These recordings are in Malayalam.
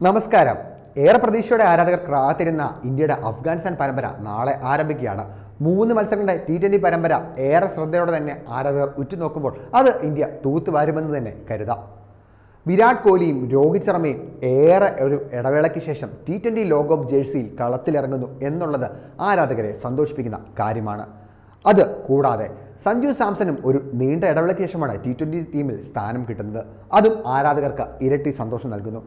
നമസ്കാരം. ഏറെ പ്രതീക്ഷയുടെ ആരാധകർ കാത്തിരുന്ന ഇന്ത്യയുടെ അഫ്ഗാനിസ്ഥാൻ പരമ്പര നാളെ ആരംഭിക്കുകയാണ്. മൂന്ന് മത്സരങ്ങളുടെ ടി ട്വന്റി പരമ്പര ഏറെ ശ്രദ്ധയോടെ തന്നെ ആരാധകർ ഉറ്റുനോക്കുമ്പോൾ അത് ഇന്ത്യ തൂത്തുവാരുമെന്ന് തന്നെ കരുതാം. വിരാട് കോഹ്ലിയും രോഹിത് ശർമ്മയും ഏറെ ഒരു ഇടവേളയ്ക്ക് ശേഷം ടി ട്വന്റി ലോകകപ്പ് ജേഴ്സിയിൽ കളത്തിലിറങ്ങുന്നു എന്നുള്ളത് ആരാധകരെ സന്തോഷിപ്പിക്കുന്ന കാര്യമാണ്. അത് കൂടാതെ സഞ്ജു സാംസണും ഒരു നീണ്ട ഇടവേളയ്ക്ക് ശേഷമാണ് ടി ട്വന്റി ടീമിൽ സ്ഥാനം കിട്ടുന്നത്. അതും ആരാധകർക്ക് ഇരട്ടി സന്തോഷം നൽകുന്നു.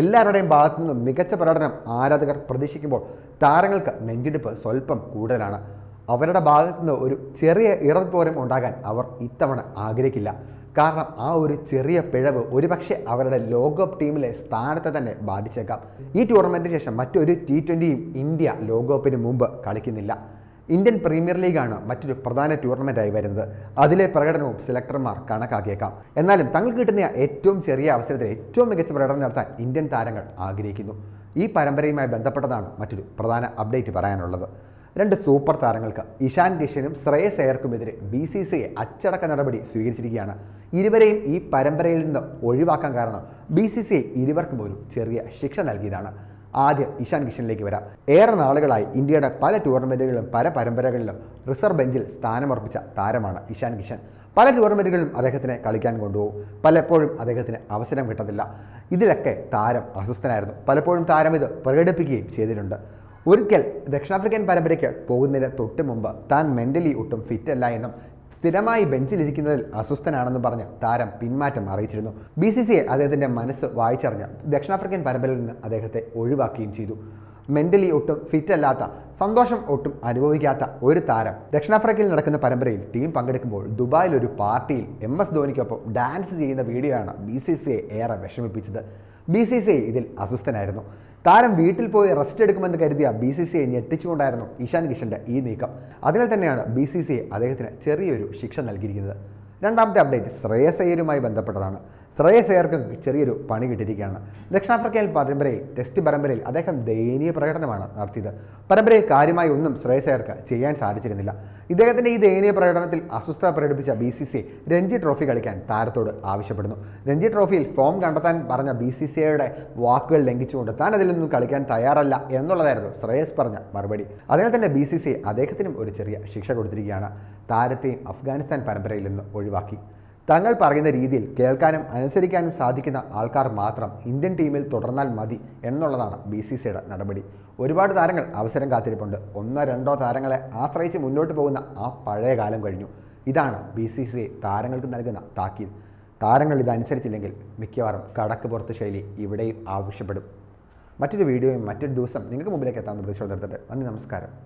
എല്ലാവരുടെയും ഭാഗത്തു നിന്നും മികച്ച പ്രകടനം ആരാധകർ പ്രതീക്ഷിക്കുമ്പോൾ താരങ്ങൾക്ക് നെഞ്ചിടിപ്പ് സ്വല്പം കൂടുതലാണ്. അവരുടെ ഭാഗത്തു നിന്ന് ഒരു ചെറിയ ഇറപ്പോരം ഉണ്ടാകാൻ അവർ ഇത്തവണ ആഗ്രഹിക്കില്ല. കാരണം ആ ഒരു ചെറിയ പിഴവ് ഒരുപക്ഷെ അവരുടെ ലോകകപ്പ് ടീമിലെ സ്ഥാനത്തെ തന്നെ ബാധിച്ചേക്കാം. ഈ ടൂർണമെന്റിന് ശേഷം മറ്റൊരു ടി ട്വന്റിയും ഇന്ത്യ ലോകകപ്പിന് മുമ്പ് കളിക്കുന്നില്ല. ഇന്ത്യൻ പ്രീമിയർ ലീഗാണ് മറ്റൊരു പ്രധാന ടൂർണമെന്റായി വരുന്നത്. അതിലെ പ്രകടനവും സെലക്ടർമാർ കണക്കാക്കിയേക്കാം. എന്നാലും തങ്ങൾക്ക് കിട്ടുന്ന ഏറ്റവും ചെറിയ അവസരത്തിൽ ഏറ്റവും മികച്ച പ്രകടനം നടത്താൻ ഇന്ത്യൻ താരങ്ങൾ ആഗ്രഹിക്കുന്നു. ഈ പരമ്പരയുമായി ബന്ധപ്പെട്ടതാണ് മറ്റൊരു പ്രധാന അപ്ഡേറ്റ് പറയാനുള്ളത്. രണ്ട് സൂപ്പർ താരങ്ങൾക്ക് ഇഷാൻ കിഷനും ശ്രേയസ് അയ്യർക്കുമെതിരെ ബി സി സി ഐ അച്ചടക്ക നടപടി സ്വീകരിച്ചിരിക്കുകയാണ്. ഇരുവരെയും ഈ പരമ്പരയിൽ നിന്ന് ഒഴിവാക്കാൻ കാരണം ബി സി സി ഐ ഇരുവർക്കും ഒരു ചെറിയ ശിക്ഷ നൽകിയതാണ്. ആദ്യം ഇഷാൻ കിഷനിലേക്ക് വരാം. ഏറെ നാളുകളായി ഇന്ത്യയുടെ പല ടൂർണമെന്റുകളിലും പല പരമ്പരകളിലും റിസർവ് ബെഞ്ചിൽ സ്ഥാനമർപ്പിച്ച താരമാണ് ഇഷാൻ കിഷൻ പല ടൂർണമെന്റുകളിലും അദ്ദേഹത്തിനെ കളിക്കാൻ കൊണ്ടുപോകും. പലപ്പോഴും അദ്ദേഹത്തിന് അവസരം കിട്ടത്തില്ല. ഇതിലൊക്കെ താരം അസ്വസ്ഥനായിരുന്നു. പലപ്പോഴും താരം ഇത് പ്രകടിപ്പിക്കുകയും ചെയ്തിട്ടുണ്ട്. ഒരിക്കൽ ദക്ഷിണാഫ്രിക്കൻ പരമ്പരയ്ക്ക് പോകുന്നതിന് തൊട്ട് മുമ്പ് താൻ മെന്റലി ഒട്ടും ഫിറ്റ് എന്നും സ്ഥിരമായി ബെഞ്ചിലിരിക്കുന്നതിൽ അസ്വസ്ഥനാണെന്ന് പറഞ്ഞ് താരം പിന്മാറ്റം അറിയിച്ചിരുന്നു. ബി സി സി അദ്ദേഹത്തിന്റെ മനസ്സ് വായിച്ചറിഞ്ഞ് ദക്ഷിണാഫ്രിക്കൻ പരമ്പരയിൽ നിന്ന് അദ്ദേഹത്തെ ഒഴിവാക്കുകയും ചെയ്തു. മെന്റലി ഒട്ടും ഫിറ്റ് അല്ലാത്ത സന്തോഷം ഒട്ടും അനുഭവിക്കാത്ത ഒരു താരം. ദക്ഷിണാഫ്രിക്കയിൽ നടക്കുന്ന പരമ്പരയിൽ ടീം പങ്കെടുക്കുമ്പോൾ ദുബായിൽ ഒരു പാർട്ടിയിൽ എം എസ് ധോനിക്കൊപ്പം ഡാൻസ് ചെയ്യുന്ന വീഡിയോ ആണ് ബി സി സി ഐ ഏറെ വിഷമിപ്പിച്ചത്. ബി സി സി ഐ ഇതിൽ അസ്വസ്ഥനായിരുന്നു. താരം വീട്ടിൽ പോയി റെസ്റ്റ് എടുക്കുമെന്ന് കരുതിയ ബി സി സി ഐ ഞെട്ടിച്ചുകൊണ്ടായിരുന്നു ഇഷാൻ കിഷന്റെ ഈ നീക്കം. അതിനാൽ തന്നെയാണ് ബി സി സി അദ്ദേഹത്തിന് ചെറിയൊരു ശിക്ഷ നൽകിയിരിക്കുന്നത്. രണ്ടാമത്തെ അപ്ഡേറ്റ് ശ്രേയസ് അയ്യരുമായി ബന്ധപ്പെട്ടതാണ്. ശ്രേയസ് ചെറിയൊരു പണി കിട്ടിയിരിക്കുകയാണ്. ദക്ഷിണാഫ്രിക്കയിൽ പരമ്പരയിൽ ടെസ്റ്റ് പരമ്പരയിൽ അദ്ദേഹം ദയനീയ പ്രകടനമാണ് നടത്തിയത്. പരമ്പരയിൽ കാര്യമായി ഒന്നും ശ്രേയസ് അയ്യർക്ക് ചെയ്യാൻ സാധിച്ചിരുന്നില്ല. ഇദ്ദേഹത്തിന്റെ ഈ ദയനീയ പ്രകടനത്തിൽ അസ്വസ്ഥത പ്രകടിപ്പിച്ച B C C Ranji trophy കളിക്കാൻ താരത്തോട് ആവശ്യപ്പെടുന്നു. രഞ്ജി ട്രോഫിയിൽ ഫോം കണ്ടെത്താൻ പറഞ്ഞ ബി സി സി ഐയുടെ വാക്കുകൾ ലംഘിച്ചുകൊണ്ട് താൻ അതിൽ നിന്നും കളിക്കാൻ തയ്യാറല്ല എന്നുള്ളതായിരുന്നു ശ്രേയസ് പറഞ്ഞ മറുപടി. അതിനാൽ തന്നെ ബി സി സി അദ്ദേഹത്തിനും ഒരു ചെറിയ ശിക്ഷ കൊടുത്തിരിക്കുകയാണ്. താരത്തെയും അഫ്ഗാനിസ്ഥാൻ പരമ്പരയിൽ നിന്ന് ഒഴിവാക്കി. തങ്ങൾ പറയുന്ന രീതിയിൽ കേൾക്കാനും അനുസരിക്കാനും സാധിക്കുന്ന ആൾക്കാർ മാത്രം ഇന്ത്യൻ ടീമിൽ തുടർന്നാൽ മതി എന്നുള്ളതാണ് ബി സി സിയുടെ നടപടി. ഒരുപാട് താരങ്ങൾ അവസരം കാത്തിരിപ്പുണ്ട്. ഒന്നോ രണ്ടോ താരങ്ങളെ ആശ്രയിച്ച് മുന്നോട്ട് പോകുന്ന ആ പഴയ കാലം കഴിഞ്ഞു. ഇതാണ് ബി സി സി താരങ്ങൾക്ക് നൽകുന്ന താക്കീത്. താരങ്ങൾ ഇതനുസരിച്ചില്ലെങ്കിൽ മിക്കവാറും കടക്ക് പുറത്ത് ശൈലി ഇവിടെയും ആവശ്യപ്പെടും. മറ്റൊരു വീഡിയോയും മറ്റൊരു ദിവസം നിങ്ങൾക്ക് മുമ്പിലേക്ക് എത്താമെന്ന് പ്രതീക്ഷ നിർത്തട്ടെ നന്ദി നമസ്കാരം.